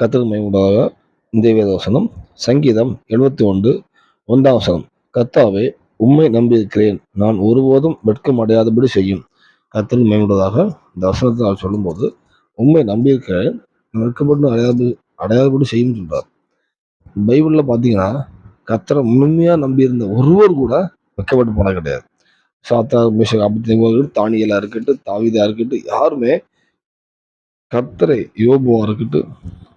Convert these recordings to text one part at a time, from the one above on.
கர்த்தருக்கு மைமுடாக இந்த வேதவசனம் சங்கீதம் எழுபத்தி ஒன்று ஒன்றாம் வசனம். கத்தாவே உண்மை நம்பியிருக்கிறேன். நான் ஒருபோதும் வெட்கம் அடையாதபடி செய்யும். கர்த்தருக்கு மகிமையுள்ளதாக இந்த வசனத்தை நான் சொல்லும்போது உண்மை நம்பியிருக்கிறேன். வெட்கப்பட்டு அடையாது அடையாதபடி செய்யும் சொல்றார். பைபிளில் பார்த்தீங்கன்னா கத்தரை முழுமையாக நம்பியிருந்த ஒருவர் கூட வெட்கப்பட்டு போன கிடையாது. சாத்தா மிஷன் அப்படி தானியலாக இருக்கட்டும் தாவிதாக இருக்கட்டும் யாருமே கத்தரை யோபுவாக இருக்கட்டும்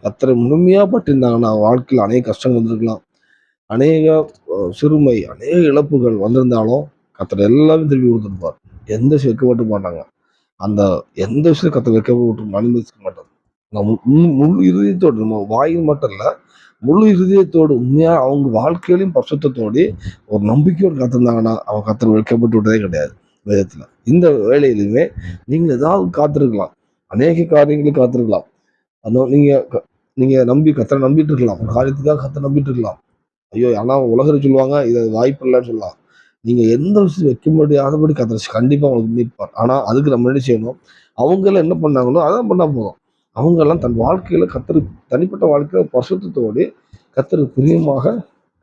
அத்தனை முழுமையாக பட்டிருந்தாங்கன்னா வாழ்க்கையில் அநேக கஷ்டங்கள் வந்திருக்கலாம். அநேக சிறுமை அநேக இழப்புகள் வந்திருந்தாலும் கத்தர் எல்லாமே திருப்பி கொடுத்துருப்பார். எந்த விஷயம் வைக்கப்பட்டு மாட்டாங்க. அந்த எந்த விஷயம் கர்த்தர் வைக்கப்பட்டு அனுமதிக்க மாட்டாங்க நம்ம முழு இருதயத்தோடு நம்ம வாயில் மட்டும் இல்லை முழு இருதயத்தோடு உண்மையாக அவங்க வாழ்க்கையிலையும் பசுத்தத்தோடு ஒரு நம்பிக்கையோடு காத்திருந்தாங்கன்னா அவங்க கத்தர் வைக்கப்பட்டு விட்டதே கிடையாது வேதத்தில். இந்த வேலையிலுமே நீங்கள் ஏதாவது காத்திருக்கலாம். அநேக காரியங்களும் காத்திருக்கலாம். அதோ நீங்கள் க- நீங்கள் நம்பி கத்தரை நம்பிட்டு இருக்கலாம் ஒரு காரியத்துக்காக கத்தரை நம்பிட்டு இருக்கலாம் ஐயோ ஆனால் உலகத்தில் சொல்லுவாங்க இது வாய்ப்பு இல்லைன்னு சொல்லலாம். நீங்கள் எந்த விஷயம் வைக்க முடியாதபடி கத்தரை கண்டிப்பாக உங்களுக்கு மீட்பார். ஆனால் அதுக்கு நம்ம என்ன செய்யணும்? அவங்கெல்லாம் என்ன பண்ணாங்களோ அதான் பண்ணால் போதும். அவங்கெல்லாம் தன் வாழ்க்கையில் கத்தரு தனிப்பட்ட வாழ்க்கையில் பசுத்தத்தோடு கத்தரு பிரியமாக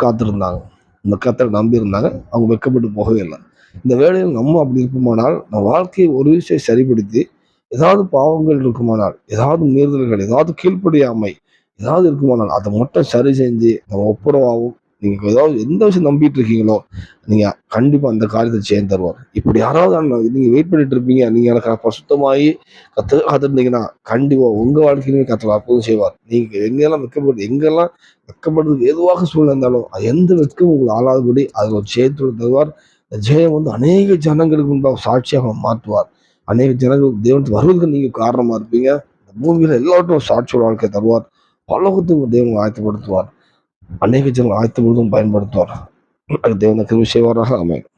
காத்திருந்தாங்க. இந்த கத்தரை நம்பி இருந்தாங்க. அவங்க வெட்கப்பட்டு போகவே இல்லை. இந்த வேலையில் நம்ம அப்படி இருப்போமானால் நம்ம வாழ்க்கையை ஒரு விஷயம் சரிப்படுத்தி ஏதாவது பாவங்கள் இருக்குமானால் ஏதாவது மீறுதல்கள் ஏதாவது கீழ்ப்படியாமை ஏதாவது இருக்குமானால் அதை மட்டும் சரி செஞ்சு நம்ம ஒப்புரவாகவும் நீங்க ஏதாவது எந்த விஷயம் நம்பிட்டு இருக்கீங்களோ நீங்க கண்டிப்பா அந்த காரியத்தை சேர்ந்து தருவார். இப்படி யாராவது நீங்கள் நீங்க வெயிட் பண்ணிட்டு இருப்பீங்க நீங்க எனக்கு பசுத்தமாகி கத்து காத்திருந்தீங்கன்னா கண்டிப்பா உங்க வாழ்க்கையிலுமே கத்தர் அப்போதும் செய்வார். நீங்க எங்கெல்லாம் வெட்கப்படு எங்கெல்லாம் வெக்கப்படுறதுக்கு எதுவாக சூழ்நிலை இருந்தாலும் அது எந்த வெட்கம் உங்களை ஆளாதபடி அதில் ஒரு ஜெயத்தோடு தருவார். ஜெயம் வந்து அநேக ஜனங்களுக்கு முன்பாக சாட்சியாக மாற்றுவார். அநேக ஜனங்கள் தேவனுக்கு வருவதற்கு நீங்க காரணமா இருப்பீங்க. இந்த பூமியில் எல்லாவற்றும் சாட்சியோட வாழ்க்கை தருவார். பலகத்துக்கு தேவன் ஆயத்தப்படுத்துவார். அநேக ஜனங்கள் ஆயத்தப்படுத்தும் பயன்படுத்துவார். அது தேவனுக்கு செய்வாராக. அமையும்